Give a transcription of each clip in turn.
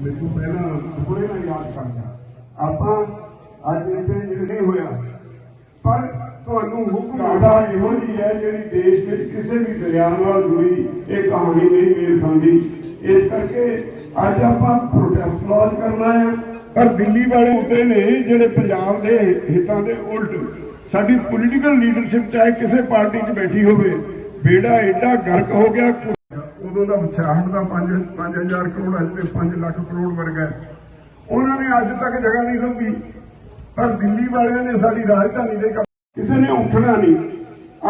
ਮੈਨੂੰ ਪਹਿਲਾਂ ਥੋੜੇ ਨਾਲ ਯਾਦ ਕਰ ਆਪਾਂ ਅੱਜ ਇੱਥੇ ਜਿਹੜੇ ਨਹੀਂ ਹੋਇਆ ਪਰ ਤੁਹਾਨੂੰ ਹੁਕਮ ਆਦਾ ਇਹੋ ਜਿਹੀ ਹੈ ਜਿਹੜੀ ਦੇਸ਼ ਵਿੱਚ ਕਿਸੇ ਵੀ ਦਰਿਆ ਨਾਲ ਜੁੜੀ ਇਹ ਕਹਾਣੀ ਨਹੀਂ ਮੇਲ ਖਾਂਦੀ। ਇਸ ਕਰਕੇ ਅੱਜ ਆਪਾਂ ਪ੍ਰੋਟੈਸਟ ਲਾਂਚ ਕਰਨਾ ਹੈ ਪਰ ਦਿੱਲੀ ਵਾਲੇ ਉੱਤੇ ਨੇ ਜਿਹੜੇ ਪੰਜਾਬ ਦੇ ਹਿੱਤਾਂ ਦੇ ਉਲਟ ਸਾਡੀ ਪੋਲੀਟੀਕਲ ਲੀਡਰਸ਼ਿਪ ਚਾਹੇ ਕਿਸੇ ਪਾਰਟੀ 'ਚ ਬੈਠੀ ਹੋਵੇ ਬੇੜਾ ਐਡਾ ਗਰਕ ਹੋ ਗਿਆ ਉਦੋਂ ਦਾ 66 ਦਾ 5 5000 ਕਰੋੜ, ਅੱਜ ਤੇ 5 ਲੱਖ ਕਰੋੜ ਵਰਗਾ ਉਹਨਾਂ ਨੇ ਅੱਜ ਤੱਕ ਜਗ੍ਹਾ ਨਹੀਂ ਲੱਭੀ। ਪਰ ਦਿੱਲੀ ਵਾਲਿਆਂ ਨੇ ਸਾਡੀ ਰਾਜਧਾਨੀ ਦੇ ਕਿਸੇ ਨੇ ਉੱਠਣਾ ਨਹੀਂ।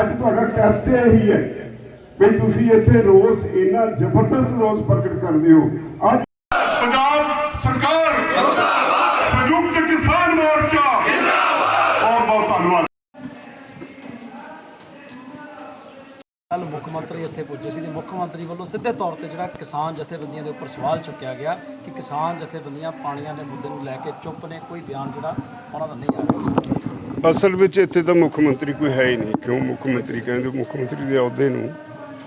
ਅੱਜ ਤੁਹਾਡਾ ਟੈਸਟ ਇਹੀ ਹੈ ਵੀ ਤੁਸੀਂ ਇੱਥੇ ਰੋਸ ਇੰਨਾ ਜ਼ਬਰਦਸਤ ਰੋਸ ਪ੍ਰਗਟ ਕਰਦੇ ਹੋ। ਅੱਜ ਮੰਤਰੀ ਇੱਥੇ ਪੁੱਜੇ ਸੀ ਤੇ ਮੁੱਖ ਮੰਤਰੀ ਵੱਲੋਂ ਸਿੱਧੇ ਤੌਰ ਤੇ ਜਿਹੜਾ ਕਿਸਾਨ ਜਥੇਬੰਦੀਆਂ ਦੇ ਉੱਪਰ ਸਵਾਲ ਚੁੱਕਿਆ ਗਿਆ ਕਿ ਕਿਸਾਨ ਜਥੇਬੰਦੀਆਂ ਪਾਣੀਆਂ ਦੇ ਮੁੱਦੇ ਨੂੰ ਲੈ ਕੇ ਚੁੱਪ ਨੇ, ਕੋਈ ਬਿਆਨ ਜਿਹੜਾ ਉਹਨਾਂ ਦਾ ਨਹੀਂ ਆ ਰਿਹਾ। ਅਸਲ ਵਿੱਚ ਇੱਥੇ ਤਾਂ ਮੁੱਖ ਮੰਤਰੀ ਕੋਈ ਹੈ ਹੀ ਨਹੀਂ। ਕਿਉਂ ਮੁੱਖ ਮੰਤਰੀ ਕਹਿੰਦੇ ਮੁੱਖ ਮੰਤਰੀ ਦੇ ਅਹੁਦੇ ਨੂੰ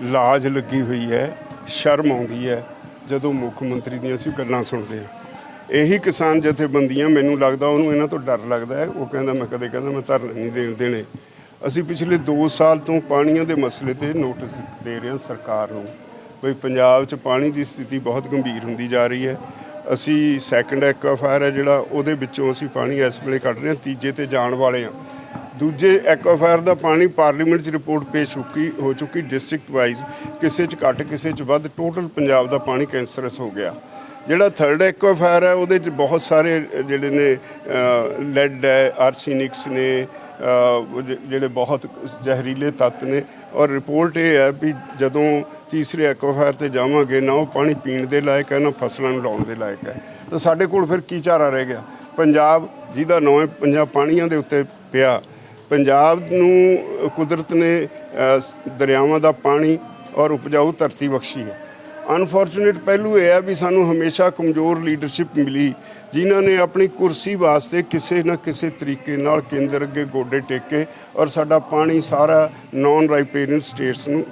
ਲਾਜ ਲੱਗੀ ਹੋਈ ਹੈ, ਸ਼ਰਮ ਆਉਂਦੀ ਹੈ, ਜਦੋਂ ਮੁੱਖ ਮੰਤਰੀ ਦੀਆਂ ਅਸੀਂ ਗੱਲਾਂ ਸੁਣਦੇ ਹਾਂ। ਇਹੀ ਕਿਸਾਨ ਜਥੇਬੰਦੀਆਂ ਮੈਨੂੰ ਲੱਗਦਾ, ਉਹਨੂੰ ਇਹਨਾਂ ਤੋਂ ਡਰ ਲੱਗਦਾ ਹੈ। ਉਹ ਕਹਿੰਦਾ, ਮੈਂ ਕਦੇ ਕਹਿੰਦਾ, ਮੈਂ ਧਰਨੇ ਨਹੀਂ ਦੇਣ ਦੇਣੇ। ਅਸੀਂ ਪਿਛਲੇ 2 ਸਾਲ ਤੋਂ ਪਾਣੀਆਂ ਦੇ ਮਸਲੇ ਤੇ ਨੋਟਿਸ ਦੇ ਰਹੇ ਹਾਂ ਸਰਕਾਰ ਨੂੰ। ਵੀ ਪੰਜਾਬ 'ਚ ਪਾਣੀ ਦੀ ਸਥਿਤੀ ਬਹੁਤ ਗੰਭੀਰ ਹੁੰਦੀ ਜਾ ਰਹੀ ਹੈ। ਅਸੀਂ ਸੈਕੰਡ ਐਕਵਾਫਾਇਰ ਹੈ ਜਿਹੜਾ, ਉਹਦੇ ਵਿੱਚੋਂ ਅਸੀਂ ਪਾਣੀ ਇਸ ਵੇਲੇ ਕੱਢ ਰਹੇ ਹਾਂ, ਤੀਜੇ ਤੇ ਜਾਣ ਵਾਲੇ ਹਾਂ। ਦੂਜੇ ਐਕਵਾਫਾਇਰ ਦਾ ਪਾਣੀ ਪਾਰਲੀਮੈਂਟ 'ਚ ਰਿਪੋਰਟ ਪੇਸ਼ ਚੁੱਕੀ, ਹੋ ਚੁੱਕੀ ਡਿਸਟ੍ਰਿਕਟ ਵਾਈਜ਼ ਕਿਸੇ 'ਚ ਘੱਟ, ਕਿਸੇ 'ਚ ਵੱਧ ਟੋਟਲ ਪੰਜਾਬ ਦਾ ਪਾਣੀ ਕੈਂਸਰਸ ਹੋ ਗਿਆ। ਜਿਹੜਾ ਥਰਡ ਐਕਵਾਫਾਇਰ ਹੈ, ਉਹਦੇ 'ਚ ਬਹੁਤ ਸਾਰੇ ਜਿਹੜੇ ਨੇ ਲੈਡ ਹੈ ਆਰਸੀਨਿਕਸ ਨੇ ਜਿਹੜੇ ਬਹੁਤ ਜ਼ਹਿਰੀਲੇ ਤੱਤ ਨੇ। ਔਰ ਰਿਪੋਰਟ ਇਹ ਹੈ ਵੀ ਜਦੋਂ ਤੀਸਰੇ ਐਕਵਾਫਾਇਰ ਤੇ ਜਾਵਾਂਗੇ, ਨਾ ਉਹ ਪਾਣੀ ਪੀਣ ਦੇ ਲਾਇਕ ਹੈ, ਨਾ ਫਸਲਾਂ ਨੂੰ ਲਾਉਣ ਦੇ ਲਾਇਕ ਹੈ। ਤਾਂ ਸਾਡੇ ਕੋਲ ਫਿਰ ਕੀ ਚਾਰਾ ਰਹਿ ਗਿਆ? ਪੰਜਾਬ, ਜਿਹਦਾ ਨਾਂ ਹੈ ਪੰਜਾਬ ਪਾਣੀਆਂ ਦੇ ਉੱਤੇ ਪਿਆ। ਪੰਜਾਬ ਨੂੰ ਕੁਦਰਤ ਨੇ ਦਰਿਆਵਾਂ ਦਾ ਪਾਣੀ ਔਰ ਉਪਜਾਊ ਧਰਤੀ ਬਖਸ਼ੀ ਹੈ। ਅਨਫੋਰਚੂਨੇਟ ਪਹਿਲੂ ਇਹ ਹੈ ਵੀ ਸਾਨੂੰ ਹਮੇਸ਼ਾ ਕਮਜ਼ੋਰ ਲੀਡਰਸ਼ਿਪ ਮਿਲੀ। ਜਿਨ੍ਹਾਂ ਨੇ ਆਪਣੀ ਕੁਰਸੀ ਵਾਸਤੇ ਕਿਸੇ ਨਾ ਕਿਸੇ ਤਰੀਕੇ ਨਾਲ ਕੇਂਦਰ ਅੱਗੇ ਗੋਡੇ ਟੇਕੇ ਔਰ ਸਾਡਾ ਪਾਣੀ ਸਾਰਾ ਨਾਨ ਰਾਈਪੇਰੀਅਨ ਸਟੇਟਸ ਨੂੰ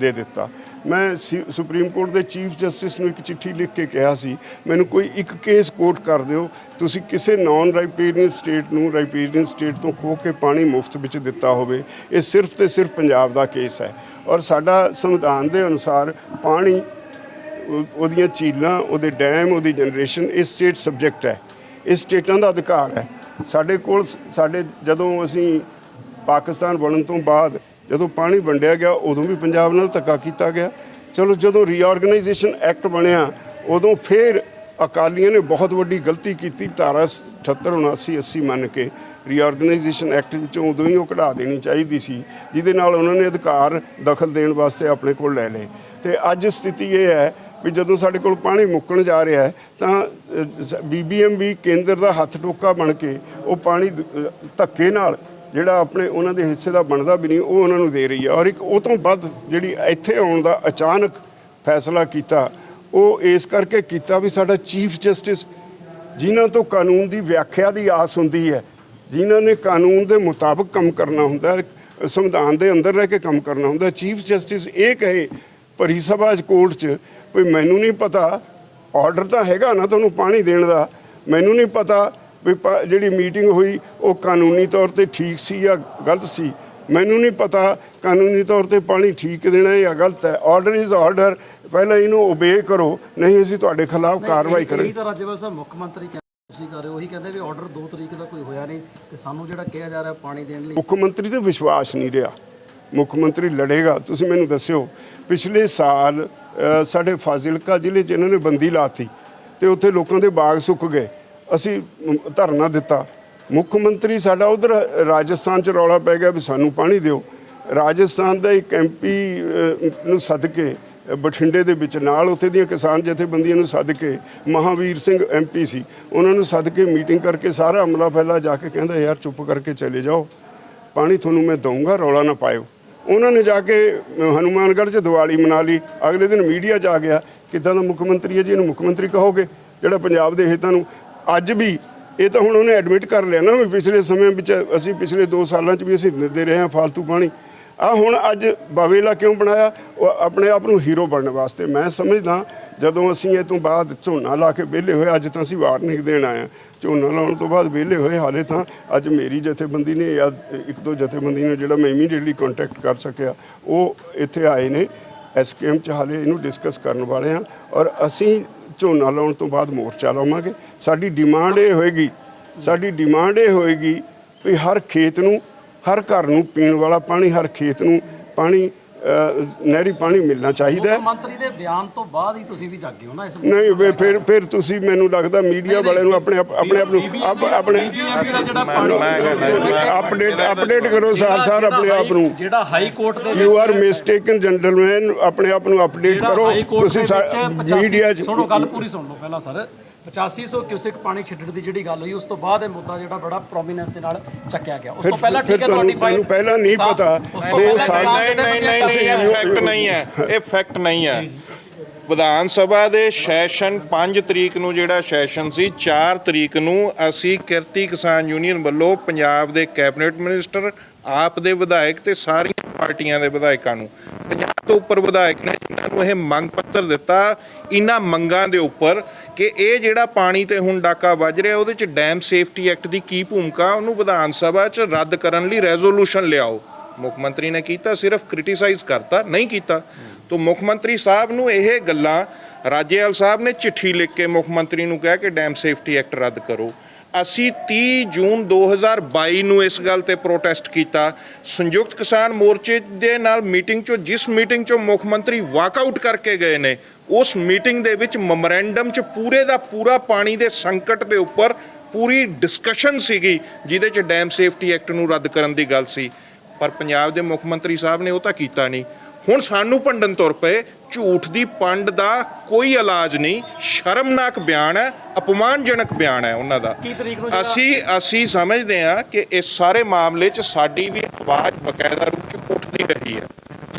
ਦੇ ਦਿੱਤਾ। ਮੈਂ ਸੀ- ਸੁਪਰੀਮ ਕੋਰਟ ਦੇ ਚੀਫ ਜਸਟਿਸ ਨੂੰ ਇੱਕ ਚਿੱਠੀ ਲਿਖ ਕੇ ਕਿਹਾ ਸੀ, ਮੈਨੂੰ ਕੋਈ ਇੱਕ ਕੇਸ ਕੋਟ ਕਰ ਦਿਓ, ਤੁਸੀਂ ਕਿਸੇ ਨਾਨ ਰਾਈਪੇਰੀਅਨ ਸਟੇਟ ਨੂੰ ਰਾਈਪੇਰੀਅਨ ਸਟੇਟ ਤੋਂ ਖੋ ਕੇ ਪਾਣੀ ਮੁਫਤ ਵਿੱਚ ਦਿੱਤਾ ਹੋਵੇ, ਇਹ ਸਿਰਫ ਤੇ ਸਿਰਫ ਪੰਜਾਬ ਦਾ ਕੇਸ ਹੈ। ਔਰ ਸਾਡਾ ਸੰਵਿਧਾਨ ਦੇ ਅਨੁਸਾਰ ਪਾਣੀ ਉਹਦੀਆਂ ਝੀਲਾਂ, ਉਹਦੇ ਡੈਮ, ਉਹਦੀ ਜਨਰੇਸ਼ਨ ਇਹ ਸਟੇਟ ਸਬਜੈਕਟ ਹੈ। ਇਹ ਸਟੇਟਾਂ ਦਾ ਅਧਿਕਾਰ ਹੈ। ਸਾਡੇ ਕੋਲ ਸਾਡੇ ਜਦੋਂ ਅਸੀਂ ਪਾਕਿਸਤਾਨ ਬਣਨ ਤੋਂ ਬਾਅਦ ਜਦੋਂ ਪਾਣੀ ਵੰਡਿਆ ਗਿਆ, ਉਦੋਂ ਵੀ ਪੰਜਾਬ ਨਾਲ ਧੱਕਾ ਕੀਤਾ ਗਿਆ। ਚਲੋ, ਜਦੋਂ ਰੀਆਰਗੇਨਾਈਜੇਸ਼ਨ ਐਕਟ ਬਣਿਆ, ਉਦੋਂ ਫਿਰ ਅਕਾਲੀਆਂ ਨੇ ਬਹੁਤ ਵੱਡੀ ਗਲਤੀ ਕੀਤੀ, ਧਾਰਾ 78 79 80 ਮੰਨ ਕੇ ਰੀਆਰਗੇਨਾਈਜੇਸ਼ਨ ਐਕਟ ਵਿੱਚੋਂ ਉਦੋਂ ਹੀ ਉਹ ਕਢਾ ਦੇਣੀ ਚਾਹੀਦੀ ਸੀ, ਜਿਹਦੇ ਨਾਲ ਉਹਨਾਂ ਨੇ ਅਧਿਕਾਰ ਦਖਲ ਦੇਣ ਵਾਸਤੇ ਆਪਣੇ ਕੋਲ ਲੈ ਲਏ। ਤੇ ਅੱਜ ਸਥਿਤੀ ਇਹ ਹੈ ਵੀ ਜਦੋਂ ਸਾਡੇ ਕੋਲ ਪਾਣੀ ਮੁੱਕਣ ਜਾ ਰਿਹਾ ਹੈ, ਤਾਂ ਬੀਬੀਐਮ ਵੀ ਕੇਂਦਰ ਦਾ ਹੱਥ ਟੋਕਾ ਬਣ ਕੇ ਉਹ ਪਾਣੀ ਧੱਕੇ ਨਾਲ ਜਿਹੜਾ ਆਪਣੇ ਉਹਨਾਂ ਦੇ ਹਿੱਸੇ ਦਾ ਬਣਦਾ ਵੀ ਨਹੀਂ, ਉਹ ਉਹਨਾਂ ਨੂੰ ਦੇ ਰਹੀ ਹੈ। ਔਰ ਇੱਕ ਉਹ ਤੋਂ ਵੱਧ ਜਿਹੜੀ ਇੱਥੇ ਆਉਣ ਦਾ ਅਚਾਨਕ ਫੈਸਲਾ ਕੀਤਾ, ਉਹ ਇਸ ਕਰਕੇ ਕੀਤਾ ਵੀ ਸਾਡਾ ਚੀਫ ਜਸਟਿਸ ਜਿਨ੍ਹਾਂ ਤੋਂ ਕਾਨੂੰਨ ਦੀ ਵਿਆਖਿਆ ਦੀ ਆਸ ਹੁੰਦੀ ਹੈ, ਜਿਨ੍ਹਾਂ ਨੇ ਕਾਨੂੰਨ ਦੇ ਮੁਤਾਬਕ ਕੰਮ ਕਰਨਾ ਹੁੰਦਾ ਹੈ, ਸੰਵਿਧਾਨ ਦੇ ਅੰਦਰ ਰਹਿ ਕੇ ਕੰਮ ਕਰਨਾ ਹੁੰਦਾ ਚੀਫ ਜਸਟਿਸ ਇਹ ਕਹੇ ਭਰੀ ਸਭਾ 'ਚ ਕੋਰਟ 'ਚ ਵੀ ਮੈਨੂੰ ਨਹੀਂ ਪਤਾ ਆਰਡਰ ਤਾਂ ਹੈਗਾ ਨਾ ਤੁਹਾਨੂੰ ਪਾਣੀ ਦੇਣ ਦਾ ਮੈਨੂੰ ਨਹੀਂ ਪਤਾ ਵੀ ਜਿਹੜੀ ਮੀਟਿੰਗ ਹੋਈ ਉਹ ਕਾਨੂੰਨੀ ਤੌਰ ਤੇ ਠੀਕ ਸੀ ਜਾਂ ਗਲਤ ਸੀ। ਮੈਨੂੰ ਨਹੀਂ ਪਤਾ ਕਾਨੂੰਨੀ ਤੌਰ ਤੇ ਪਾਣੀ ਠੀਕ ਦੇਣਾ ਹੈ ਜਾਂ ਗਲਤ ਹੈ। ਆਰਡਰ ਇਜ਼ ਆਰਡਰ ਪਹਿਲਾਂ ਇਹਨੂੰ ਓਬੇ ਕਰੋ ਨਹੀਂ ਅਸੀਂ ਤੁਹਾਡੇ ਖਿਲਾਫ ਕਾਰਵਾਈ ਇਹੀ ਕਰਾਂਗੇ। ਤਾਂ ਰਾਜੇਵਾਲ ਸਾਹਿਬ ਮੁੱਖ ਮੰਤਰੀ ਤੁਸੀਂ ਕਰ ਰਹੇ ਉਹੀ ਕਹਿੰਦੇ ਵੀ ਆਰਡਰ 2 ਤਰੀਕ ਦਾ ਕੋਈ ਹੋਇਆ ਨਹੀਂ ਤੇ ਸਾਨੂੰ ਜਿਹੜਾ ਕਿਹਾ ਜਾ ਰਿਹਾ ਪਾਣੀ ਦੇਣ ਲਈ ਮੁੱਖ ਮੰਤਰੀ ਤੇ ਵਿਸ਼ਵਾਸ ਨਹੀਂ ਰਿਹਾ। ਮੁੱਖ ਮੰਤਰੀ ਲੜੇਗਾ। ਤੁਸੀਂ ਮੈਨੂੰ ਦੱਸਿਓ ਪਿਛਲੇ ਸਾਲ ਸਾਡੇ ਫਾਜ਼ਿਲਕਾ ਜ਼ਿਲ੍ਹੇ 'ਚ ਇਹਨਾਂ ਨੇ ਬੰਦੀ ਲਾਤੀ ਤੇ ਉੱਥੇ ਲੋਕਾਂ ਦੇ ਬਾਗ ਸੁੱਕ ਗਏ। ਅਸੀਂ ਧਰਨਾ ਦਿੱਤਾ। ਮੁੱਖ ਮੰਤਰੀ ਸਾਡਾ ਉਧਰ ਰਾਜਸਥਾਨ 'ਚ ਰੌਲਾ ਪੈ ਗਿਆ ਵੀ ਸਾਨੂੰ ਪਾਣੀ ਦਿਓ। ਰਾਜਸਥਾਨ ਦਾ ਇੱਕ ਐਮਪੀ ਨੂੰ ਸੱਦ ਕੇ ਬਠਿੰਡੇ ਦੇ ਵਿੱਚ ਨਾਲ ਉੱਥੇ ਦੀਆਂ ਕਿਸਾਨ ਜਥੇਬੰਦੀਆਂ ਨੂੰ ਸੱਦ ਕੇ ਮਹਾਵੀਰ ਸਿੰਘ ਐਮਪੀ ਸੀ। ਉਹਨਾਂ ਨੂੰ ਸੱਦ ਕੇ ਮੀਟਿੰਗ ਕਰਕੇ ਸਾਰਾ ਅਮਲਾ ਫੈਲਾ ਜਾ ਕੇ ਕਹਿੰਦਾ, ਯਾਰ ਚੁੱਪ ਕਰਕੇ ਚਲੇ ਜਾਓ। ਪਾਣੀ ਤੁਹਾਨੂੰ ਮੈਂ ਦਊਂਗਾ, ਰੌਲਾ ਨਾ ਪਾਇਓ। ਉਹਨਾਂ ਨੇ ਜਾ ਕੇ ਹਨੂਮਾਨਗੜ੍ਹ 'ਚ ਦੀਵਾਲੀ ਮਨਾ ਲਈ। ਅਗਲੇ ਦਿਨ ਮੀਡੀਆ 'ਚ ਆ ਗਿਆ ਕਿੱਦਾਂ ਦਾ ਮੁੱਖ ਮੰਤਰੀ ਹੈ, ਜੀ ਇਹਨੂੰ ਮੁੱਖ ਮੰਤਰੀ ਕਹੋਗੇ, ਜਿਹੜਾ ਪੰਜਾਬ ਦੇ ਹਿੱਤਾਂ ਨੂੰ ਅੱਜ ਵੀ ਇਹ ਤਾਂ ਹੁਣ ਉਹਨੇ ਐਡਮਿਟ ਕਰ ਲਿਆ ਨਾ ਵੀ ਪਿਛਲੇ ਸਮੇਂ ਵਿੱਚ ਅਸੀਂ ਪਿਛਲੇ 2 ਸਾਲਾਂ 'ਚ ਵੀ ਅਸੀਂ ਦਿੰਦੇ ਰਹੇ ਹਾਂ ਫालतू ਪਾਣੀ। ਆ ਹੁਣ ਅੱਜ ਬਾਵੇਲਾ ਕਿਉਂ ਬਣਾਇਆ? ਉਹ ਆਪਣੇ ਆਪ ਨੂੰ ਹੀਰੋ ਬਣਨ ਵਾਸਤੇ। ਮੈਂ ਸਮਝਦਾ, ਜਦੋਂ ਅਸੀਂ ਇਹ ਤੋਂ ਬਾਅਦ ਝੋਨਾ ਲਾ ਕੇ ਵਿਹਲੇ ਹੋਏ, ਅੱਜ ਤਾਂ ਅਸੀਂ ਵਾਰਨਿੰਗ ਦੇਣ ਆਏ ਹਾਂ। ਝੋਨਾ ਲਾਉਣ ਤੋਂ ਬਾਅਦ ਵਿਹਲੇ ਹੋਏ, ਹਾਲੇ ਤਾਂ ਅੱਜ ਮੇਰੀ ਜਥੇਬੰਦੀ ਨੇ ਜਾਂ ਇੱਕ ਦੋ ਜਥੇਬੰਦੀ ਨੇ ਜਿਹੜਾ ਮੈਂ ਇਮੀਡੀਏਟਲੀ ਕੰਟੈਕਟ ਕਰ ਸਕਿਆ, ਉਹ ਇੱਥੇ ਆਏ ਨੇ ਐਸਕੇਐਮ ਚ ਹਾਲੇ ਇਹਨੂੰ ਡਿਸਕਸ ਕਰਨ ਵਾਲੇ ਹਾਂ ਔਰ ਅਸੀਂ ਝੋਨਾ ਲਾਉਣ ਤੋਂ ਬਾਅਦ ਮੋਰਚਾ ਲਾਵਾਂਗੇ। ਸਾਡੀ ਡਿਮਾਂਡ ਇਹ ਹੋਏਗੀ, ਸਾਡੀ ਡਿਮਾਂਡ ਇਹ ਹੋਏਗੀ ਵੀ ਹਰ ਖੇਤ ਨੂੰ, ਹਰ ਘਰ ਨੂੰ ਪੀਣ ਵਾਲਾ ਪਾਣੀ, ਹਰ ਖੇਤ ਨੂੰ ਪਾਣੀ ਨਹਿਰੀ ਪਾਣੀ ਮਿਲਣਾ ਚਾਹੀਦਾ ਹੈ। ਮੰਤਰੀ ਦੇ ਬਿਆਨ ਤੋਂ ਬਾਅਦ ਹੀ ਤੁਸੀਂ ਵੀ ਜਾਗੇ ਹੋ ਨਾ ਇਸ ਨਹੀਂ ਵੇ ਫਿਰ ਫਿਰ ਤੁਸੀਂ ਮੈਨੂੰ ਲੱਗਦਾ ਮੀਡੀਆ ਵਾਲਿਆਂ ਨੂੰ ਆਪਣੇ ਆਪ- ਆਪਣੇ ਆਪ ਨੂੰ ਆਪ- ਆਪਣੇ ਅਪਡੇਟ ਅਪਡੇਟ ਕਰੋ ਸਾਰ ਸਾਰ ਆਪਣੇ ਆਪ ਨੂੰ। ਜਿਹੜਾ ਹਾਈ ਕੋਰਟ ਦੇ ਯੂ ਆਰ ਮਿਸਟੇਕਨ ਜੈਂਟਲਮੈਨ ਆਪਣੇ ਆਪ ਨੂੰ ਅਪਡੇਟ ਕਰੋ। ਤੁਸੀਂ ਮੀਡੀਆ 85 ਸੁਣੋ ਗੱਲ ਪੂਰੀ ਸੁਣ ਲਓ ਪਹਿਲਾਂ ਸਰ। 8500 ਕਿਊਸਿਕ ਪਾਣੀ ਛੱਡਣ ਦੀ ਜਿਹੜੀ ਗੱਲ ਹੋਈ ਉਸ ਤੋਂ ਬਾਅਦ ਇਹ ਮੁੱਦਾ ਜਿਹੜਾ ਬੜਾ ਪ੍ਰੋਮੀਨੈਂਸ ਦੇ ਨਾਲ ਚੱਕਿਆ ਗਿਆ। ਉਸ ਤੋਂ ਪਹਿਲਾਂ ਠੀਕ ਹੈ ਤੁਹਾਡੀ ਤੁਹਾਨੂੰ ਪਹਿਲਾਂ ਨਹੀਂ ਪਤਾ। ਦੋ ਸਾਲ- ਨਹੀਂ ਨਹੀਂ ਨਹੀਂ ਇਹ ਫੈਕਟ ਨਹੀਂ ਹੈ। ਇਹ ਫੈਕਟ ਨਹੀਂ ਹੈ। ਵਿਧਾਨ ਸਭਾ ਦੇ ਸੈਸ਼ਨ 5 ਤਰੀਕ ਨੂੰ ਜਿਹੜਾ ਸੈਸ਼ਨ ਸੀ 4 ਤਰੀਕ ਨੂੰ ਅਸੀਂ ਕਿਰਤੀ ਕਿਸਾਨ ਯੂਨੀਅਨ ਵੱਲੋਂ ਪੰਜਾਬ ਦੇ ਕੈਬਨਿਟ ਮਿਨਿਸਟਰ ਆਪ ਦੇ ਵਿਧਾਇਕ ਤੇ ਸਾਰੀਆਂ ਪਾਰਟੀਆਂ ਦੇ ਵਿਧਾਇਕਾਂ ਨੂੰ। 50 ਤੋਂ ਉੱਪਰ ਵਿਧਾਇਕ ਨੇ ਜਿਨ੍ਹਾਂ ਨੂੰ ਇਹ ਮੰਗ ਪੱਤਰ ਦਿੱਤਾ ਇਹਨਾਂ ਮੰਗਾਂ ਦੇ ਉੱਪਰ ਕਿ ਇਹ ਜਿਹੜਾ ਪਾਣੀ ਤੇ ਹੁਣ ਡਾਕਾ ਵੱਜ ਰਿਹਾ, ਉਹਦੇ ਚ ਡੈਮ ਸੇਫਟੀ ਐਕਟ ਦੀ ਕੀ ਭੂਮਿਕਾ, ਉਹਨੂੰ ਵਿਧਾਨ ਸਭਾ ਚ ਰੱਦ ਕਰਨ ਲਈ ਰੈਜ਼ੋਲੂਸ਼ਨ ਲਿਆਓ। ਮੁੱਖ ਮੰਤਰੀ ਨੇ ਕੀਤਾ, ਸਿਰਫ ਕ੍ਰਿਟਿਸਾਈਜ਼ ਕਰਤਾ, ਨਹੀਂ ਕੀਤਾ। ਤੋਂ ਮੁੱਖ ਮੰਤਰੀ ਸਾਹਿਬ ਨੂੰ ਇਹ ਗੱਲਾਂ, ਰਾਜੇਵਾਲ ਸਾਹਿਬ ਨੇ ਚਿੱਠੀ ਲਿਖ ਕੇ ਮੁੱਖ ਮੰਤਰੀ ਨੂੰ ਕਿਹਾ ਕਿ ਡੈਮ ਸੇਫਟੀ ਐਕਟ ਰੱਦ ਕਰੋ। ਅਸੀਂ 30 ਜੂਨ 2022 ਨੂੰ ਇਸ ਗੱਲ ਤੇ ਪ੍ਰੋਟੈਸਟ ਕੀਤਾ। ਸੰਯੁਕਤ ਕਿਸਾਨ ਮੋਰਚੇ ਦੇ ਨਾਲ ਮੀਟਿੰਗ 'ਚੋਂ, ਜਿਸ ਮੀਟਿੰਗ 'ਚੋਂ ਮੁੱਖ ਮੰਤਰੀ ਵਾਕਆਊਟ ਕਰਕੇ ਗਏ ਨੇ, ਉਸ ਮੀਟਿੰਗ ਦੇ ਵਿੱਚ ਮੈਮੋਰੈਂਡਮ 'ਚ ਪੂਰੇ ਦਾ ਪੂਰਾ ਪਾਣੀ ਦੇ ਸੰਕਟ ਦੇ ਉੱਪਰ ਪੂਰੀ ਡਿਸਕਸ਼ਨ ਸੀਗੀ, ਜਿਹਦੇ 'ਚ ਡੈਮ ਸੇਫਟੀ ਐਕਟ ਨੂੰ ਰੱਦ ਕਰਨ ਦੀ ਗੱਲ ਸੀ। ਪਰ ਪੰਜਾਬ ਦੇ ਮੁੱਖ ਮੰਤਰੀ ਸਾਹਿਬ ਨੇ ਉਹ ਤਾਂ ਕੀਤਾ ਨਹੀਂ। ਹੁਣ ਸਾਨੂੰ ਭੰਡਨ ਤੁਰ ਪਏ। ਝੂਠ ਦੀ ਪੰਡ ਦਾ ਕੋਈ ਇਲਾਜ ਨਹੀਂ। ਸ਼ਰਮਨਾਕ ਬਿਆਨ ਹੈ ਅਪਮਾਨਜਨਕ ਬਿਆਨ ਹੈ ਉਹਨਾਂ ਦਾ। ਅਸੀਂ ਅਸੀਂ ਸਮਝਦੇ ਹਾਂ ਕਿ ਇਸ ਸਾਰੇ ਮਾਮਲੇ 'ਚ ਸਾਡੀ ਵੀ ਆਵਾਜ਼ ਬਕਾਇਦਾ ਰੂਪ 'ਚ ਉੱਠਦੀ ਰਹੀ ਹੈ।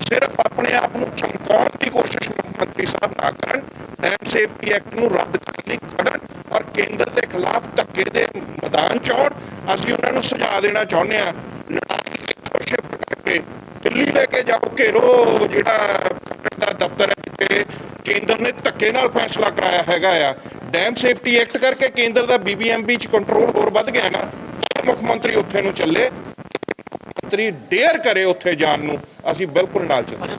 ਸਿਰਫ ਆਪਣੇ ਆਪ ਨੂੰ ਚਮਕਾਉਣ ਦੀ ਕੋਸ਼ਿਸ਼ ਮੁੱਖ ਮੰਤਰੀ ਸਾਹਿਬ ਨਾ ਕਰਨ ਡੈਮ ਸੇਫਟੀ ਐਕਟ ਨੂੰ ਰੱਦ ਕਰਨ ਲਈ ਖੜਨ ਔਰ ਕੇਂਦਰ ਦੇ ਖਿਲਾਫ ਧੱਕੇ ਦੇ ਮੈਦਾਨ 'ਚ ਆਉਣ। ਅਸੀਂ ਉਹਨਾਂ ਨੂੰ ਸੁਝਾਅ ਦੇਣਾ ਚਾਹੁੰਦੇ ਹਾਂ। ਕਰਕੇ ਦਿੱਲੀ ਲੈ ਕੇ ਜਾਓ ਘੇਰੋ ਜਿਹੜਾ ਦਾ ਦਫ਼ਤਰ ਹੈ ਜਿੱਥੇ ਕੇਂਦਰ ਨੇ ਧੱਕੇ ਨਾਲ ਫੈਸਲਾ ਕਰਾਇਆ ਹੈਗਾ ਆ। ਡੈਮ ਸੇਫਟੀ ਐਕਟ ਕਰਕੇ ਕੇਂਦਰ ਦਾ ਬੀਬੀਐਮਬੀ ਚ ਕੰਟਰੋਲ ਹੋਰ ਵੱਧ ਗਿਆ ਨਾ ਮੁੱਖ ਮੰਤਰੀ ਉੱਥੇ ਨੂੰ ਚੱਲੇ। ਮੰਤਰੀ ਡੇਅਰ ਕਰੇ ਉੱਥੇ ਜਾਣ ਨੂੰ। ਅਸੀਂ ਬਿਲਕੁਲ ਨਾਲ ਚੱਲੇ।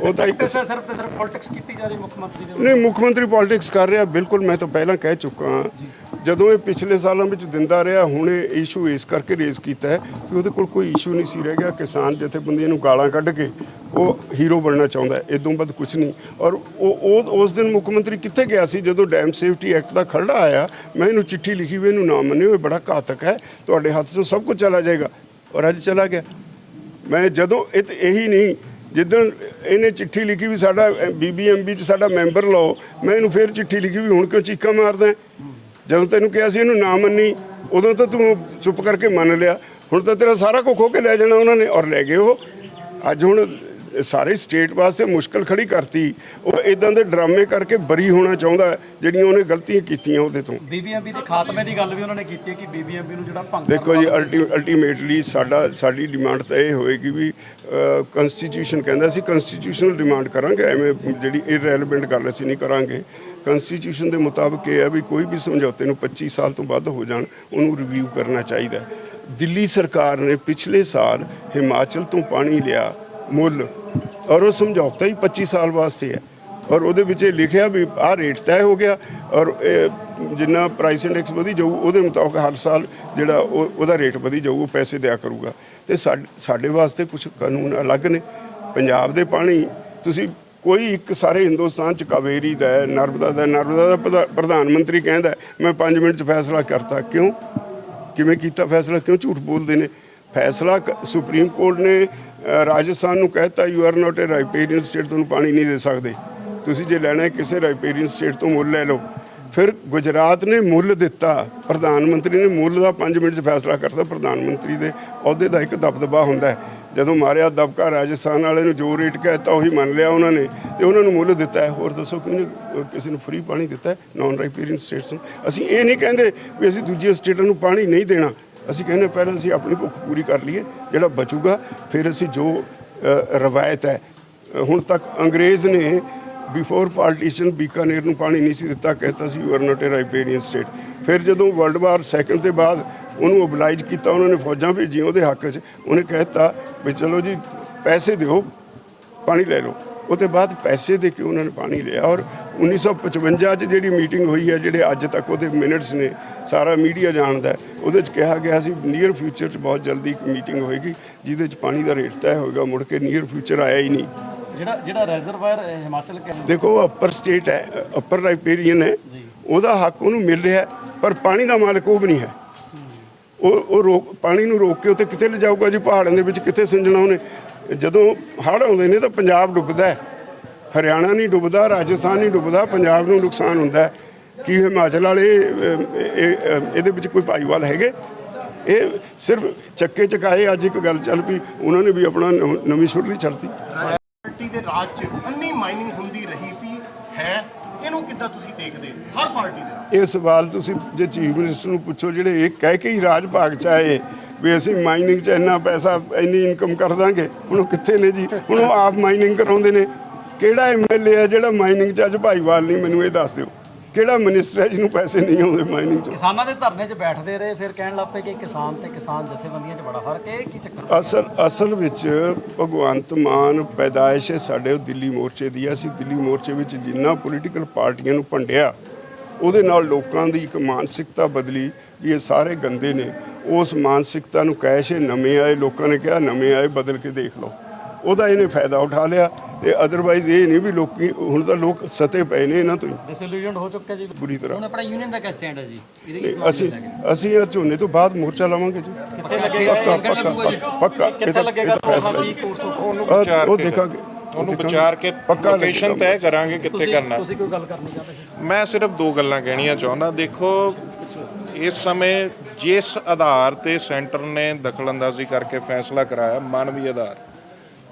ਉਹ ਤਾਂ ਇੱਕ ਸਿਰਫ ਤੇ ਸਿਰਫ ਪੋਲਿਟਿਕਸ ਕੀਤੀ ਜਾ ਰਹੀ ਮੁੱਖ ਮੰਤਰੀ ਦੇ ਵੱਲੋਂ। ਨਹੀਂ ਮੁੱਖ ਮੰਤਰੀ ਪੋਲਿਟਿਕਸ ਕਰ ਰਿਹਾ। ਬਿਲਕੁਲ ਮੈਂ ਤਾਂ ਪਹਿਲਾਂ ਕਹਿ ਚੁੱਕਾ ਹਾਂ। ਜਦੋਂ ਇਹ ਪਿਛਲੇ ਸਾਲਾਂ ਵਿੱਚ ਦਿੰਦਾ ਰਿਹਾ, ਹੁਣ ਇਹ ਇਸ਼ੂ ਇਸ ਕਰਕੇ ਰੇਜ਼ ਕੀਤਾ ਹੈ ਕਿ ਉਹਦੇ ਕੋਲ ਕੋਈ ਇਸ਼ੂ ਨਹੀਂ ਸੀ ਰਹਿ ਗਿਆ। ਕਿਸਾਨ ਜਥੇਬੰਦੀਆਂ ਨੂੰ ਗਾਲਾਂ ਕੱਢ ਕੇ ਉਹ ਹੀਰੋ ਬਣਨਾ ਚਾਹੁੰਦਾ ਹੈ। ਇਦੋਂ ਵੱਧ ਕੁਝ ਨਹੀਂ। ਔਰ ਉਹ ਉਹ, ਉਸ ਦਿਨ ਮੁੱਖ ਮੰਤਰੀ ਕਿੱਥੇ ਗਿਆ ਸੀ? ਜਦੋਂ ਡੈਮ ਸੇਫਟੀ ਐਕਟ ਦਾ ਖਰੜਾ ਆਇਆ, ਮੈਂ ਇਹਨੂੰ ਚਿੱਠੀ ਲਿਖੀ ਵੀ ਇਹਨੂੰ ਨਾ ਮੰਨਿਓ, ਇਹ ਬੜਾ ਘਾਤਕ ਹੈ। ਤੁਹਾਡੇ ਹੱਥ 'ਚੋਂ ਸਭ ਕੁਝ ਚਲਾ ਜਾਏਗਾ। ਔਰ ਅੱਜ ਚਲਾ ਗਿਆ। ਮੈਂ ਜਦੋਂ, ਇਹ ਤੇ ਇਹੀ ਨਹੀਂ, ਜਿੱਦਣ ਇਹਨੇ ਚਿੱਠੀ ਲਿਖੀ ਵੀ ਸਾਡਾ, ਬੀਬੀਐਮਬੀ ਚ ਸਾਡਾ ਮੈਂਬਰ ਲਾਓ, ਮੈਂ ਇਹਨੂੰ ਫੇਰ ਚਿੱਠੀ ਲਿਖੀ ਵੀ ਹੁਣ ਕਿਉਂ ਚੀਕਾਂ ਮਾਰਦਾ ਜਦੋਂ ਤੈਨੂੰ ਕਿਹਾ ਸੀ ਇਹਨੂੰ ਨਾ ਮੰਨੀ ਉਦੋਂ ਤਾਂ ਤੂੰ ਚੁੱਪ ਕਰਕੇ ਮੰਨ ਲਿਆ। ਹੁਣ ਤਾਂ ਤੇਰਾ ਸਾਰਾ ਕੁਝ ਖੋ ਕੇ ਲੈ ਜਾਣਾ ਉਹਨਾਂ ਨੇ ਔਰ ਲੈ ਗਏ ਉਹ। ਅੱਜ ਹੁਣ ਸਾਰੇ ਸਟੇਟ ਵਾਸਤੇ ਮੁਸ਼ਕਲ ਖੜੀ ਕਰਤੀ। ਉਹ ਇਦਾਂ ਦੇ ਡਰਾਮੇ ਕਰਕੇ ਬਰੀ ਹੋਣਾ ਚਾਹੁੰਦਾ ਜਿਹੜੀਆਂ ਉਹਨੇ ਗਲਤੀਆਂ ਕੀਤੀਆਂ ਉਹਦੇ ਤੋਂ। ਬੀਬੀਐਮਬੀ ਦੇ ਖਾਤਮੇ ਦੀ ਗੱਲ ਵੀ ਉਹਨਾਂ ਨੇ ਕੀਤੀ ਹੈ ਕਿ ਬੀਬੀਐਮਬੀ ਨੂੰ ਜਿਹੜਾ ਭੰਗ ਦੇਖੋ ਜੀ ਅਲਟੀਮੇਟਲੀ ਸਾਡਾ ਸਾਡੀ ਡਿਮਾਂਡ ਤਾਂ ਇਹ ਹੋਏਗੀ ਵੀ ਕਨਸਟੀਟਿਊਸ਼ਨ ਕਹਿੰਦਾ ਸੀ ਕਨਸਟੀਟਿਊਸ਼ਨਲ ਡਿਮਾਂਡ ਕਰਾਂਗੇ ਐਵੇਂ ਜਿਹੜੀ ਇਰਰੈਲੇਵੈਂਟ ਗੱਲ ਅਸੀਂ ਨਹੀਂ ਕਰਾਂਗੇ। ਕਨਸਟੀਟਿਊਸ਼ਨ ਦੇ ਮੁਤਾਬਕ ਇਹ ਹੈ ਵੀ ਕੋਈ ਵੀ ਸਮਝੌਤੇ ਨੂੰ 25 ਸਾਲ ਤੋਂ ਵੱਧ ਹੋ ਜਾਣ, ਉਹਨੂੰ ਰਿਵਿਊ ਕਰਨਾ ਚਾਹੀਦਾ ਦਿੱਲੀ ਸਰਕਾਰ ਨੇ ਪਿਛਲੇ ਸਾਲ ਹਿਮਾਚਲ ਤੋਂ ਪਾਣੀ ਲਿਆ, ਮੁੱਲ। ਔਰ ਉਹ ਸਮਝੌਤਾ ਹੀ 25 ਸਾਲ ਵਾਸਤੇ ਹੈ। ਔਰ ਉਹਦੇ ਵਿੱਚ ਇਹ ਲਿਖਿਆ ਵੀ ਆਹ ਰੇਟ ਤੈਅ ਹੋ ਗਿਆ, ਔਰ ਜਿੰਨਾ ਪ੍ਰਾਈਸ ਇੰਡੈਕਸ ਵਧੀ ਜਾਊ, ਉਹਦੇ ਮੁਤਾਬਕ ਹਰ ਸਾਲ ਜਿਹੜਾ ਉਹ- ਉਹਦਾ ਰੇਟ ਵਧੀ ਜਾਊ, ਉਹ ਪੈਸੇ ਦਿਆ ਕਰੂਗਾ। ਤੇ ਸਾਡ- ਸਾਡੇ ਵਾਸਤੇ ਕੁਝ ਕਾਨੂੰਨ ਅਲੱਗ ਨੇ। ਪੰਜਾਬ ਦੇ ਪਾਣੀ, ਤੁਸੀਂ ਕੋਈ ਇੱਕ ਸਾਰੇ ਹਿੰਦੁਸਤਾਨ ਚ ਕਾਵੇਰੀ ਦਾ ਹੈ, ਨਰਮਦਾ ਦਾ ਨਰਮਦਾ ਦਾ ਪ੍ਰਧਾ- ਪ੍ਰਧਾਨ ਮੰਤਰੀ ਕਹਿੰਦਾ ਮੈਂ 5 ਮਿੰਟ ਚ ਫੈਸਲਾ ਕਰਤਾ। ਕਿਉਂ? ਕਿਵੇਂ ਕੀਤਾ ਫੈਸਲਾ? ਕਿਉਂ ਝੂਠ ਬੋਲਦੇ ਨੇ? ਫੈਸਲਾ ਕ- ਸੁਪਰੀਮ ਕੋਰਟ ਨੇ ਰਾਜਸਥਾਨ ਨੂੰ ਕਹਿਤਾ you are not a riparian state ਤੁਹਾਨੂੰ ਪਾਣੀ ਨਹੀਂ ਦੇ ਸਕਦੇ। ਤੁਸੀਂ ਜੇ ਲੈਣਾ ਕਿਸੇ ਰਾਈਪੇਰੀਅਨ ਸਟੇਟ ਤੋਂ ਮੁੱਲ ਲੈ ਲਓ। ਫਿਰ ਗੁਜਰਾਤ ਨੇ ਮੁੱਲ ਦਿੱਤਾ, ਪ੍ਰਧਾਨ ਮੰਤਰੀ ਨੇ ਮੁੱਲ ਦਾ 5 ਮਿੰਟ 'ਚ ਫੈਸਲਾ ਕਰਤਾ, ਪ੍ਰਧਾਨ ਮੰਤਰੀ ਦੇ ਅਹੁਦੇ ਦਾ ਇੱਕ ਦਬਦਬਾ ਹੁੰਦਾ ਹੈ। ਜਦੋਂ ਮਾਰਿਆ ਦਬਕਾ ਰਾਜਸਥਾਨ ਵਾਲੇ ਨੂੰ ਜੋ ਰੇਟ ਕਹਿਤਾ ਉਹੀ ਮੰਨ ਲਿਆ ਉਹਨਾਂ ਨੇ ਤੇ ਉਹਨਾਂ ਨੂੰ ਮੁੱਲ ਦਿੱਤਾ ਹੈ। ਹੋਰ ਦੱਸੋ ਕਿਹਨੇ ਕਿਸੇ ਨੂੰ ਫ੍ਰੀ ਪਾਣੀ ਦਿੱਤਾ ਹੈ? ਨਾਨ ਰਾਈਪੇਰੀਅਨ ਸਟੇਟਸ ਨੂੰ। ਅਸੀਂ ਇਹ ਨਹੀਂ ਕਹਿੰਦੇ ਵੀ ਅਸੀਂ ਦੂਜੀਆਂ ਸਟੇਟਾਂ ਨੂੰ ਪਾਣੀ ਨਹੀਂ ਦੇਣਾ। ਅਸੀਂ ਕਹਿੰਦੇ ਪਹਿਲਾਂ ਅਸੀਂ ਆਪਣੀ ਭੁੱਖ ਪੂਰੀ ਕਰ ਲਈਏ, ਜਿਹੜਾ ਬਚੂਗਾ, ਫਿਰ ਅਸੀਂ ਜੋ ਰਵਾਇਤ ਹੈ। ਹੁਣ ਤੱਕ ਅੰਗਰੇਜ਼ ਨੇ ਬਿਫੋਰ ਪਾਰਟੀਸ਼ਨ ਬੀਕਾਨੇਰ ਨੂੰ ਪਾਣੀ ਨਹੀਂ ਸੀ ਦਿੱਤਾ ਕਹਿੰਦਾ ਸੀ you are not a riparian state ਫਿਰ ਜਦੋਂ ਵਰਲਡ ਵਾਰ ਸੈਕੰਡ ਦੇ ਬਾਅਦ ਉਹਨੂੰ ਓਬਲਾਈਜ ਕੀਤਾ ਉਹਨਾਂ ਨੇ ਫੌਜਾਂ ਭੇਜੀਆਂ ਉਹਦੇ ਹੱਕ 'ਚ। ਉਹਨੇ ਕਹਿਤਾ ਵੀ ਚਲੋ ਜੀ ਪੈਸੇ ਦਿਓ ਪਾਣੀ ਲੈ ਲਓ। ਉਹਦੇ ਬਾਅਦ ਪੈਸੇ ਦੇ ਕੇ ਉਹਨਾਂ ਨੇ ਪਾਣੀ ਲਿਆ ਔਰ 1955 'ਚ ਜਿਹੜੀ ਮੀਟਿੰਗ ਹੋਈ ਹੈ ਜਿਹੜੇ ਅੱਜ ਤੱਕ ਉਹਦੇ ਮਿੰਟਸ ਨੇ ਸਾਰਾ ਮੀਡੀਆ ਜਾਣਦਾ ਹੈ, ਉਹਦੇ 'ਚ ਕਿਹਾ ਗਿਆ ਸੀ ਨੀਅਰ ਫਿਊਚਰ 'ਚ ਬਹੁਤ ਜਲਦੀ ਇੱਕ ਮੀਟਿੰਗ ਹੋਏਗੀ ਜਿਹਦੇ 'ਚ ਪਾਣੀ ਦਾ ਰੇਟ ਤੈਅ ਹੋਏਗਾ ਮੁੜ ਕੇ ਨੀਅਰ ਫਿਊਚਰ ਆਇਆ ਹੀ ਨਹੀਂ। ਜਿਹੜਾ ਜਿਹੜਾ ਰੈਜ਼ਰਵਾਇਰ ਹਿਮਾਚਲ ਕੇ ਦੇਖੋ ਅਪਰ ਸਟੇਟ ਹੈ ਅਪਰ ਰਾਈਪੇਰੀਅਨ ਹੈ। ਉਹਦਾ ਹੱਕ ਉਹਨੂੰ ਮਿਲ ਰਿਹਾ ਪਰ ਪਾਣੀ ਦਾ ਮਾਲਕ ਉਹ ਵੀ ਨਹੀਂ ਹੈ। ਉਹ ਉਹ ਰੋਕ ਪਾਣੀ ਨੂੰ ਰੋਕ ਕੇ ਉੱਥੇ ਕਿੱਥੇ ਲਿਜਾਊਗਾ ਜੀ ਪਹਾੜਾਂ ਦੇ ਵਿੱਚ ਕਿੱਥੇ ਸਿੰਜਣਾ ਉਹਨੇ? ਜਦੋਂ ਹੜ੍ਹ ਆਉਂਦੇ ਨੇ ਤਾਂ ਪੰਜਾਬ ਡੁੱਬਦਾ ਹੈ। ਹਰਿਆਣਾ ਨਹੀਂ ਡੁੱਬਦਾ, ਰਾਜਸਥਾਨ ਨਹੀਂ ਡੁੱਬਦਾ, ਪੰਜਾਬ ਨੂੰ ਨੁਕਸਾਨ ਹੁੰਦਾ ਕੀ ਹਿਮਾਚਲ ਵਾਲੇ ਇਹਦੇ ਵਿੱਚ ਕੋਈ ਭਾਈਵਾਲ ਹੈਗੇ? ਇਹ ਸਿਰਫ ਚੱਕੇ ਚਕਾਏ ਅੱਜ ਇੱਕ ਗੱਲ ਚੱਲ ਪਈ, ਉਹਨਾਂ ਨੇ ਵੀ ਆਪਣਾ ਨਵੀਂ ਸੁਰਲੀ ਛੱਡਤੀ। ਪਾਰਟੀ ਦੇ ਰਾਜ 'ਚ ਅੰਨੀ ਮਾਈਨਿੰਗ ਹੁੰਦੀ ਰਹੀ ਸੀ, ਹੈ ਇਹਨੂੰ ਕਿੱਦਾਂ ਤੁਸੀਂ ਦੇਖਦੇ ਹਰ ਪਾਰਟੀ ਦੇ ਇਹ ਸਵਾਲ ਤੁਸੀਂ ਜੇ ਚੀਫ ਮਿਨਿਸਟਰ ਨੂੰ ਪੁੱਛੋ, ਜਿਹੜੇ ਇਹ ਕਹਿ ਕੇ ਹੀ ਰਾਜ ਭਾਗ ਚ ਆਏ, ਵੀ ਅਸੀਂ ਮਾਈਨਿੰਗ 'ਚ ਇੰਨਾ ਪੈਸਾ, ਇੰਨੀ ਇਨਕਮ ਕਰ ਦਾਂਗੇ, ਹੁਣ ਉਹ ਕਿੱਥੇ ਨੇ ਜੀ? ਹੁਣ ਉਹ ਆਪ ਮਾਈਨਿੰਗ ਕਰਾਉਂਦੇ ਨੇ। ਕਿਹੜਾ ਐਮਐਲਏ ਹੈ ਜਿਹੜਾ ਮਾਈਨਿੰਗ 'ਚ ਅੱਜ ਭਾਈਵਾਲ ਨਹੀਂ? ਮੈਨੂੰ ਇਹ ਦੱਸ ਦਿਓ। ਕਿਹੜਾ ਮਿਨਿਸਟਰ ਹੈ ਜਿਹਨੂੰ ਪੈਸੇ ਨਹੀਂ ਆਉਂਦੇ ਮਾਈਨਿੰਗ 'ਚ? ਕਿਸਾਨਾਂ ਦੇ ਧਰਨੇ 'ਚ ਬੈਠਦੇ ਰਹੇ ਫਿਰ ਕਹਿਣ ਲੱਗ ਪਏ ਕਿ ਕਿਸਾਨ ਤੇ ਕਿਸਾਨ ਜਥੇਬੰਦੀਆਂ 'ਚ ਬੜਾ ਫ਼ਰਕ ਹੈ ਕੀ ਚੱਕਰ? ਅਸਲ ਅਸਲ ਵਿੱਚ ਭਗਵੰਤ ਮਾਨ ਪੈਦਾਇਸ਼ ਹੈ ਸਾਡੇ ਉਹ ਦਿੱਲੀ ਮੋਰਚੇ ਦੀ ਹੈ। ਅਸੀਂ ਦਿੱਲੀ ਮੋਰਚੇ ਵਿੱਚ ਜਿੰਨਾ ਪੋਲੀਟੀਕਲ ਪਾਰਟੀਆਂ ਨੂੰ ਭੰਡਿਆ ਉਹਦੇ ਨਾਲ ਲੋਕਾਂ ਦੀ ਇੱਕ ਮਾਨਸਿਕਤਾ ਬਦਲੀ ਵੀ ਇਹ ਸਾਰੇ ਗੰਦੇ ਨੇ। ਉਸ ਮਾਨਸਿਕਤਾ ਨੂੰ ਕੈਸ਼ ਨਵੇਂ ਆਏ ਲੋਕਾਂ ਨੇ ਕਿਹਾ ਨਵੇਂ ਆਏ ਬਦਲ ਕੇ ਦੇਖ ਲਓ। ਉਹਦਾ ਇਹਨੇ ਫਾਇਦਾ ਉਠਾ ਲਿਆ। ਤੇ ਅਦਰਵਾਈਜ਼ ਇਹ ਨਹੀਂ ਵੀ ਲੋਕੀ ਹੁਣ ਤਾਂ ਲੋਕ ਸਤੇ ਪਏ ਨੇ ਇਹਨਾਂ ਤੋਂ ਹੀ। ਡਿਸਇਲੂਜਨਡ ਹੋ ਚੁੱਕਿਆ ਜੀ। ਬੁਰੀ ਤਰ੍ਹਾਂ। ਹੁਣ ਆਪਣਾ ਯੂਨੀਅਨ ਦਾ ਕਿਆ ਸਟੈਂਡ ਹੈ ਜੀ? ਇਹਦੇ ਵਿੱਚ ਅਸੀਂ ਅਸੀਂ ਇਹ ਝੋਨੇ ਤੋਂ ਬਾਅਦ ਮੋਰਚਾ ਲਾਵਾਂਗੇ ਜੀ। ਕਿੱਥੇ ਲੱਗੇਗਾ? ਪੱਕਾ ਪੱਕਾ ਪੱਕਾ ਕਿੱਥੇ ਫੈਸਲਾ ਜੀ। ਉਹਨੂੰ ਵਿਚਾਰ ਉਹ ਦੇਖਾਂਗੇ। ਉਹਨੂੰ। ਵਿਚਾਰ ਕੇ ਲੋਕੇਸ਼ਨ। ਤੈਅ ਕਰਾਂਗੇ ਕਿੱਥੇ ਕਰਨਾ। ਤੁਸੀਂ ਕੋਈ ਗੱਲ ਕਰਨੀ ਚਾਹੁੰਦੇ ਸੀ? ਮੈਂ ਸਿਰਫ ਦੋ ਗੱਲਾਂ ਕਹਿਣੀਆਂ ਚਾਹੁੰਦਾ। ਦੇਖੋ ਇਸ ਸਮੇਂ ਜਿਸ ਆਧਾਰ ਤੇ ਸੈਂਟਰ ਨੇ ਦਖਲਅੰਦਾਜ਼ੀ ਕਰਕੇ ਫੈਸਲਾ ਕਰਾਇਆ ਮਾਨਵੀ ਆਧਾਰ।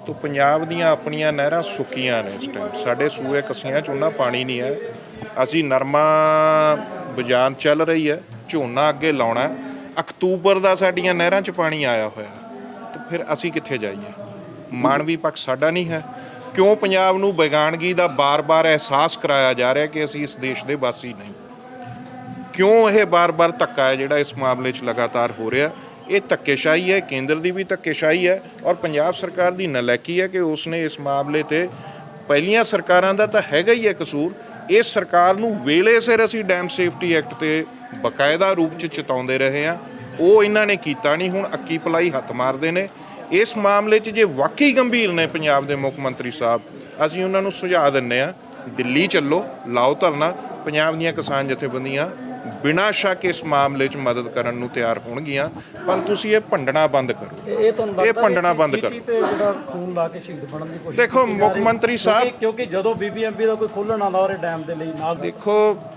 ਤੋਂ ਪੰਜਾਬ ਦੀਆਂ ਆਪਣੀਆਂ ਨਹਿਰਾਂ ਸੁੱਕੀਆਂ ਨੇ ਇਸ ਟਾਈਮ ਸਾਡੇ ਸੂਏ ਕਸੀਆਂ ਚ ਉਹਨਾਂ ਪਾਣੀ ਨਹੀਂ ਹੈ। ਅਸੀਂ ਨਰਮਾ ਬਜਾਨ ਚੱਲ ਰਹੀ ਹੈ। ਝੋਨਾ ਅੱਗੇ ਲਾਉਣਾ ਅਕਤੂਬਰ ਦਾ ਸਾਡੀਆਂ ਨਹਿਰਾਂ 'ਚ ਪਾਣੀ ਆਇਆ ਹੋਇਆ ਤਾਂ ਫਿਰ ਅਸੀਂ ਕਿੱਥੇ ਜਾਈਏ? ਮਾਨਵੀ ਪੱਖ ਸਾਡਾ ਨਹੀਂ ਹੈ। ਕਿਉਂ ਪੰਜਾਬ ਨੂੰ ਬੇਗਾਨਗੀ ਦਾ ਬਾਰ-ਬਾਰ ਅਹਿਸਾਸ ਕਰਾਇਆ ਜਾ ਰਿਹਾ ਕਿ ਅਸੀਂ ਇਸ ਦੇਸ਼ ਦੇ ਵਾਸੀ ਨਹੀਂ? ਕਿਉਂ ਇਹ ਬਾਰ-ਬਾਰ ਧੱਕਾ ਹੈ ਜਿਹੜਾ ਇਸ ਮਾਮਲੇ 'ਚ ਲਗਾਤਾਰ ਹੋ ਰਿਹਾ? ਇਹ ਧੱਕੇਸ਼ਾਹੀ ਹੈ, ਕੇਂਦਰ ਦੀ ਵੀ ਧੱਕੇਸ਼ਾਹੀ ਹੈ ਔਰ ਪੰਜਾਬ ਸਰਕਾਰ ਦੀ ਨਲਾਇਕੀ ਹੈ ਕਿ ਉਸਨੇ ਇਸ ਮਾਮਲੇ ਤੇ ਪਹਿਲੀਆਂ ਸਰਕਾਰਾਂ ਦਾ ਤਾਂ ਹੈਗਾ ਹੀ ਹੈ ਕਸੂਰ। ਇਸ ਸਰਕਾਰ ਨੂੰ ਵੇਲੇ ਸਿਰ ਅਸੀਂ ਡੈਮ ਸੇਫਟੀ ਐਕਟ ਤੇ ਬਕਾਇਦਾ ਰੂਪ 'ਚ ਚਿਤਾਉਂਦੇ ਰਹੇ ਹਾਂ। ਉਹ ਇਹਨਾਂ ਨੇ ਕੀਤਾ ਨਹੀਂ, ਹੁਣ ਅੱਕੀ ਪਲਾਈ ਹੱਥ ਮਾਰਦੇ ਨੇ। ਇਸ ਮਾਮਲੇ 'ਚ ਜੇ ਵਾਕਈ ਗੰਭੀਰ ਨੇ ਪੰਜਾਬ ਦੇ ਮੁੱਖ ਮੰਤਰੀ ਸਾਹਿਬ, ਅਸੀਂ ਉਹਨਾਂ ਨੂੰ ਸੁਝਾਅ ਦਿੰਨੇ ਆ ਦਿੱਲੀ ਚੱਲੋ, ਲਾਓ ਧਰਨਾ, ਪੰਜਾਬ ਦੀਆਂ ਕਿਸਾਨ ਜਥੇਬੰਦੀਆਂ ਬਿਨਾਂ ਸ਼ੱਕ ਇਸ ਮਾਮਲੇ 'ਚ ਮਦਦ ਕਰਨ ਨੂੰ ਤਿਆਰ ਹੋਣਗੀਆਂ ਪਰ ਤੁਸੀਂ ਇਹ ਭੰਡਣਾ ਬੰਦ ਕਰੋ ਇਹ ਇਹ ਤੁਹਾਨੂੰ ਲੱਗਦਾ ਇਹ ਭੰਡਣਾ ਬੰਦ ਕਰੋ। ਤੇ ਜਿਹੜਾ ਖੂਨ ਲਾ ਕੇ ਸ਼ਹੀਦ ਬਣਨ ਦੀ ਕੋਸ਼ਿਸ਼ ਦੇਖੋ, ਮੁੱਖ। ਮੰਤਰੀ ਸਾਹਿਬ- ਕਿਉਂਕਿ- ਜਦੋਂ ਬੀਬੀਐਮਬੀ ਦਾ ਕੋਈ ਖੋਲਣ ਆਉਂਦਾ ਔਰ ਡੈਮ ਦੇ ਲਈ ਨਾਲ ਦੇਖੋ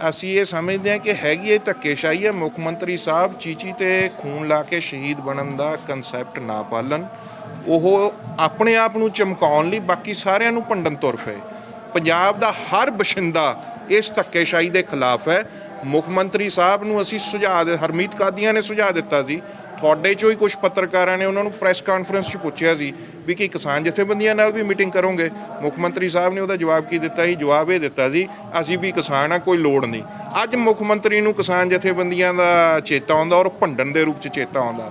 ਅਸੀਂ ਇਹ ਸਮਝਦੇ ਹਾਂ ਕਿ ਹੈਗੀ ਇਹ ਧੱਕੇਸ਼ਾਹੀ ਹੈ ਮੁੱਖ ਮੰਤਰੀ ਸਾਹਿਬ ਚੀਚੀ ਤੇ ਖੂਨ ਲਾ ਕੇ ਸ਼ਹੀਦ ਬਣਨ ਦਾ ਕਨਸੈਪਟ ਨਾ ਪਾਲਣ ਉਹ ਆਪਣੇ ਆਪ ਨੂੰ ਚਮਕਾਉਣ ਲਈ ਬਾਕੀ ਸਾਰਿਆਂ ਨੂੰ ਭੰਡਨ ਤੁਰ ਪਏ ਪੰਜਾਬ ਦਾ ਹਰ ਬਸ਼ਿੰਦਾ ਇਸ ਧੱਕੇਸ਼ਾਹੀ ਦੇ ਖਿਲਾਫ ਹੈ। ਮੁੱਖ ਮੰਤਰੀ ਸਾਹਿਬ ਨੂੰ ਅਸੀਂ ਸੁਝਾਅ ਦੇ, ਹਰਮੀਤ ਕਾਦੀਆਂ ਨੇ ਸੁਝਾਅ ਦਿੱਤਾ ਸੀ। ਤੁਹਾਡੇ ਚੋਂ ਹੀ ਕੁਝ ਪੱਤਰਕਾਰਾਂ ਨੇ ਉਹਨਾਂ ਨੂੰ ਪ੍ਰੈਸ ਕਾਨਫਰੰਸ 'ਚ ਪੁੱਛਿਆ ਸੀ ਵੀ ਕੀ ਕਿਸਾਨ ਜਥੇਬੰਦੀਆਂ ਨਾਲ ਵੀ ਮੀਟਿੰਗ ਕਰੋਗੇ। ਮੁੱਖ ਮੰਤਰੀ ਸਾਹਿਬ ਨੇ ਉਹਦਾ ਜਵਾਬ ਕੀ ਦਿੱਤਾ ਸੀ? ਜਵਾਬ ਇਹ ਦਿੱਤਾ ਸੀ, ਅਸੀਂ ਵੀ ਕਿਸਾਨ ਆ ਕੋਈ ਲੋੜ ਨਹੀਂ। ਅੱਜ ਮੁੱਖ ਮੰਤਰੀ ਨੂੰ ਕਿਸਾਨ ਜਥੇਬੰਦੀਆਂ ਦਾ ਚੇਤਾ ਆਉਂਦਾ ਔਰ ਭੰਡਣ ਦੇ ਰੂਪ 'ਚ ਚੇਤਾ ਆਉਂਦਾ।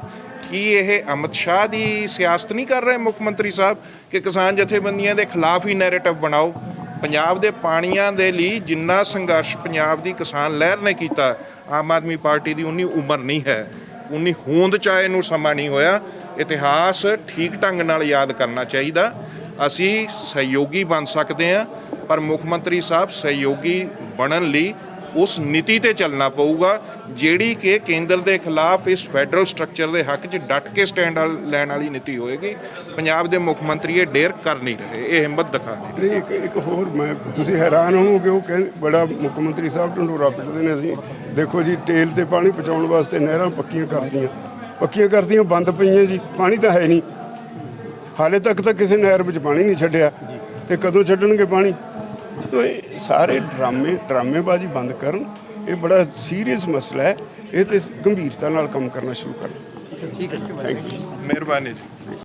ਕੀ ਇਹ ਅਮਿਤ ਸ਼ਾਹ ਦੀ ਸਿਆਸਤ ਨਹੀਂ ਕਰ ਰਹੇ ਮੁੱਖ ਮੰਤਰੀ ਸਾਹਿਬ ਕਿ ਕਿਸਾਨ ਜਥੇਬੰਦੀਆਂ ਦੇ ਖਿਲਾਫ ਹੀ ਨੈਰੇਟਿਵ ਬਣਾਓ? ਪੰਜਾਬ ਦੇ ਪਾਣੀਆਂ ਦੇ ਲਈ ਜਿੰਨਾ ਸੰਘਰਸ਼ ਪੰਜਾਬ ਦੀ ਕਿਸਾਨ ਲਹਿਰ ਨੇ ਕੀਤਾ, ਆਮ ਆਦਮੀ ਪਾਰਟੀ ਦੀ ਉਨੀ ਉਮਰ ਨਹੀਂ ਹੈ। ਉਨੀ ਹੋਂਦ ਚਾਹੇ ਨੂੰ ਸਮਾਂ ਨਹੀਂ ਹੋਇਆ। ਇਤਿਹਾਸ ਠੀਕ ਢੰਗ ਨਾਲ ਯਾਦ ਕਰਨਾ ਚਾਹੀਦਾ। ਅਸੀਂ ਸਹਿਯੋਗੀ ਬਣ ਸਕਦੇ ਹਾਂ, ਪਰ ਮੁੱਖ ਮੰਤਰੀ ਸਾਹਿਬ ਸਹਿਯੋਗੀ ਬਣਨ ਲਈ ਉਸ ਨੀਤੀ ਤੇ ਚੱਲਣਾ ਪਊਗਾ, ਜਿਹੜੀ ਕਿ ਕੇਂਦਰ ਦੇ ਖਿਲਾਫ ਇਸ ਫੈਡਰਲ ਸਟਰਕਚਰ ਦੇ ਹੱਕ 'ਚ ਡਟ ਕੇ ਸਟੈਂਡ ਲੈਣ ਵਾਲੀ ਨੀਤੀ ਹੋਏਗੀ। ਪੰਜਾਬ ਦੇ ਮੁੱਖ ਮੰਤਰੀ ਇਹ ਡੇਰ ਕਰ ਨਹੀਂ ਰਹੇ, ਇਹ ਹਿੰਮਤ ਦਿਖਾ ਰਹੇ। ਇੱਕ ਇੱਕ ਹੋਰ ਮੈਂ ਤੁਸੀਂ ਹੈਰਾਨ ਹੋਵੋਗੇ, ਉਹ ਕਹਿੰਦੇ ਬੜਾ ਮੁੱਖ ਮੰਤਰੀ ਸਾਹਿਬ ਢੰਡੋਰਾ ਪਿੱਟਦੇ ਨੇ ਅਸੀਂ। ਦੇਖੋ ਜੀ ਟੇਲ ਤੇ ਪਾਣੀ ਪਹੁੰਚਾਉਣ ਵਾਸਤੇ ਨਹਿਰਾਂ ਪੱਕੀਆਂ ਕਰਦੀਆਂ ਪੱਕੀਆਂ ਕਰਦੀਆਂ ਬੰਦ ਪਈਆਂ ਜੀ, ਪਾਣੀ ਤਾਂ ਹੈ ਨਹੀਂ। ਹਾਲੇ ਤੱਕ ਤਾਂ ਕਿਸੇ ਨਹਿਰ ਵਿੱਚ ਪਾਣੀ ਨਹੀਂ ਛੱਡਿਆ। ਤੇ ਕਦੋਂ ਛੱਡਣਗੇ ਪਾਣੀ? ਤੋ ਇਹ ਸਾਰੇ ਡਰਾਮੇ ਡਰਾਮੇਬਾਜ਼ੀ ਬੰਦ ਕਰਨ ਇਹ ਬੜਾ ਸੀਰੀਅਸ ਮਸਲਾ ਹੈ। ਇਹ ਤੇ ਗੰਭੀਰਤਾ ਨਾਲ ਕੰਮ ਕਰਨਾ ਸ਼ੁਰੂ ਕਰਨ। ਠੀਕ ਹੈ ਥੈਂਕ ਯੂ ਮਿਹਰਬਾਨੀ ਜੀ।